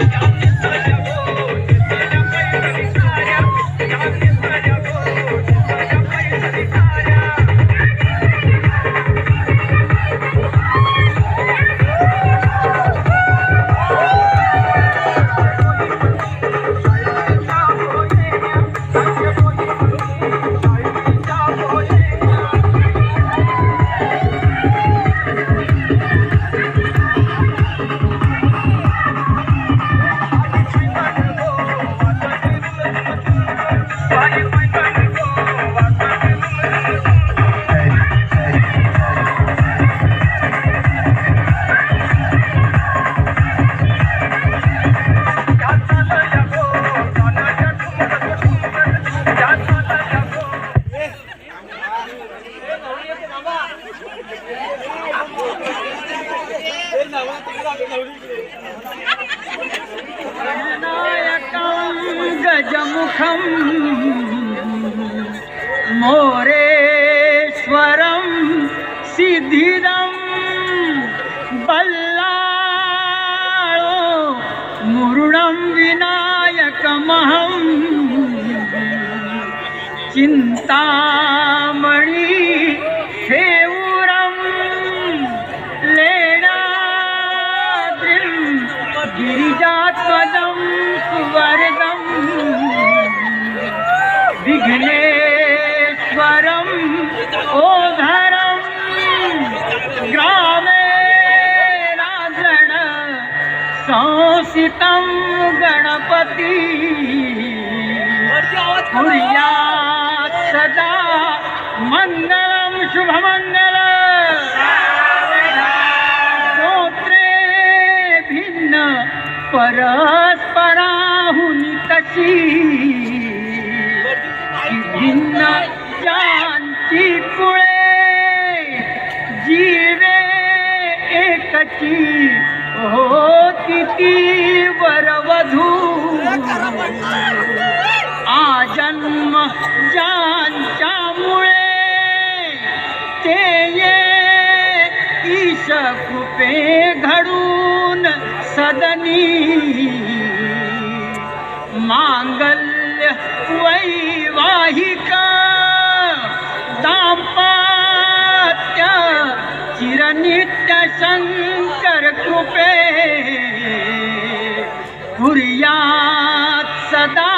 Yeah. गजमुखं मोरेश्वरं सिद्धिदं बल्लाळो मुरुडं विनायकमहं चिन्तामणि विघ्नेश्वरम् ओधरं ग्रामे राजण संसितं गणपती। कुर्यात् सदा मङ्गलं एकची हो किती वरवधू. आजन्म ज्यांच्यामुळे ते ये ईश कृपे घडून सदनी. मांगल्य वैवाहिका दाम्पत्य कृपे पुरिया सदा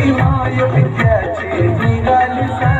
ما يحتاج في غالي